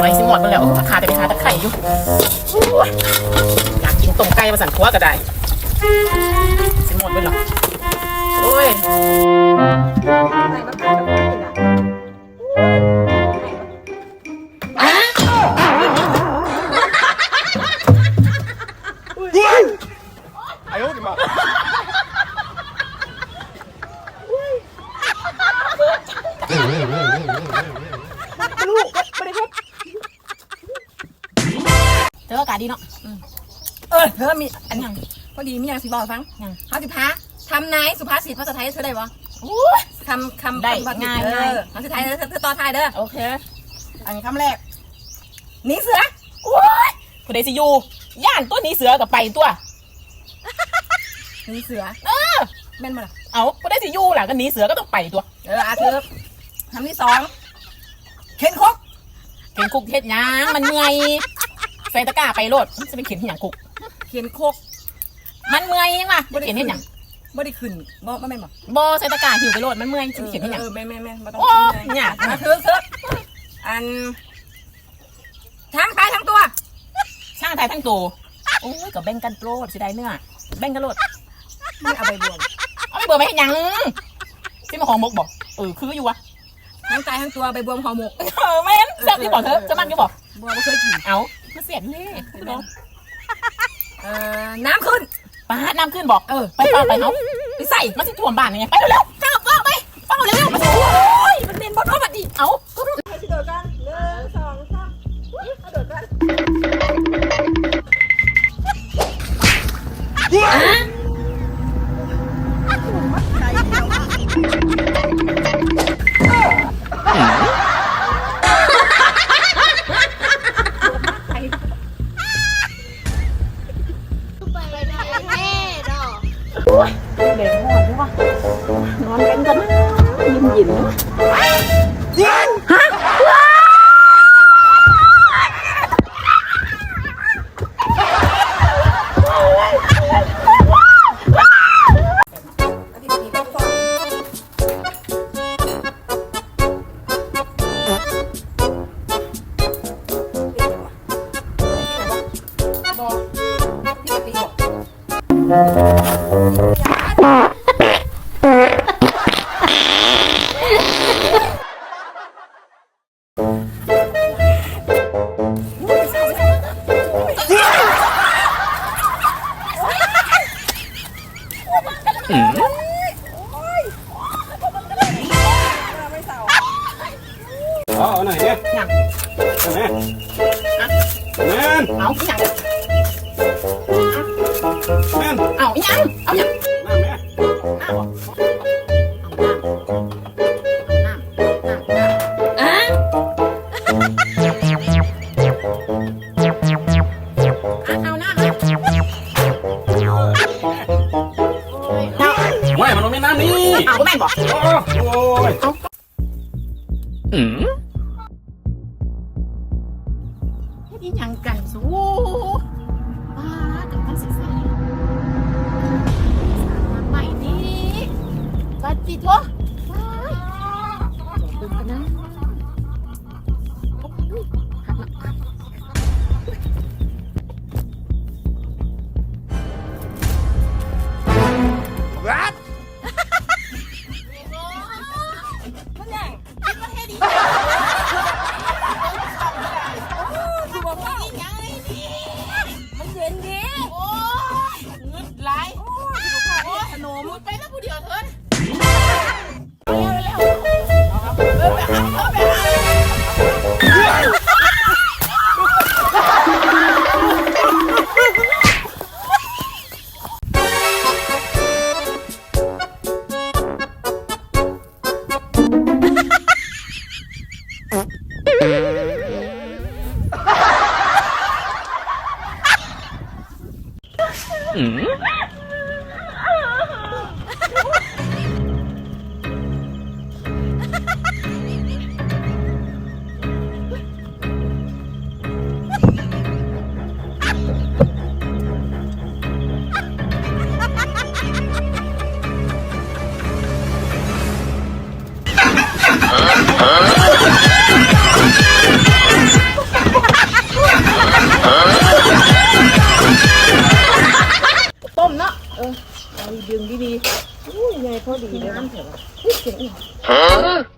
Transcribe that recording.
ไปสิหมดมาแล้วขาแต่ไปหาตะไคร่อยู่โอ้ยอยากกินต้มไก่มาสั่นครัวก็ได้สิหมดไปหรอโอ้ย 哎呦我的妈！ เธออากาศดีเนาะเออเธอมีอันยังพอดีมีอย่างสิบอกให้ฟังยังเขาสิพาทำนายสุภาษิตภาษาไทยเธอได้ปะโอ้ย คำคำได้คำภษง่ายเอง่ายอคำสุดท้ายเธอเธอเธอต่อท้ายเด้อโอเคอันนี้คำแรกหนีเสือโอ้ยผู้ใดสิอยู่ย่านตัวหนี้เสือกับไปตัว หนีเสือเออ แม่นบ่ล่ะเอาผู้ใดสิอยู่ล่ะก็หนีเสือก็ต้องไปตัวเอออาเธอคำที่สองเข็นคกเข็นคุกเฮ็ดหยังมันเมื่อย ใส่ตะกร้าไปโลดมันจะไปเข็นที่หยังคุกเข็นคกมันเมื่อยยังวะบ่ได้เข็นเฮ็ดหยังบ่ได้ขึ้นบ่บ่แม่นบ่บ่ใส่ตะกร้าหิวไปโลดมันเมื่อยจะไปเข็นเฮ็ดหยังเออแม่นแม่นแม่นบ่ต้องโอ้ขึ้นยากอะเธอเธออันทั้งตายทั้งตัวช่างทายทั้งตัวโอ้ยก็แบ่งกันโปรดสิได้เนื้อแบ่งกันโลดไม่เอาใบบัวเอาไปเบื่อไปเฮ็ดหยังสิมาของมกบ่เออคืออยู่วะทั้งตายทั้งตัวใบบัวห่อหมกเออแม่นแซ่บที่บอกเธอจะมันอยู่บ่บัวบ่เคยกินเอา มาเสียนเลยเอ่อน้ำขึ้นป้าดน้ำขึ้นบอกเออไปเฝ้าไปเฮาไปใส่มันสิท่วมบ้านยังไงไปเร็วๆข้าวเฝ้าไปเฝ้าเร็วๆมาสิโอ้ยมันเด่นบนรถบัดดิเอาให้โดดกันหนึ่งสองสามโดดกัน กหอดด้วย เอาเอาหน่อยเไม่มันไม่น้ำนี่เอาแม่นบอกโอ้โอ้ย เ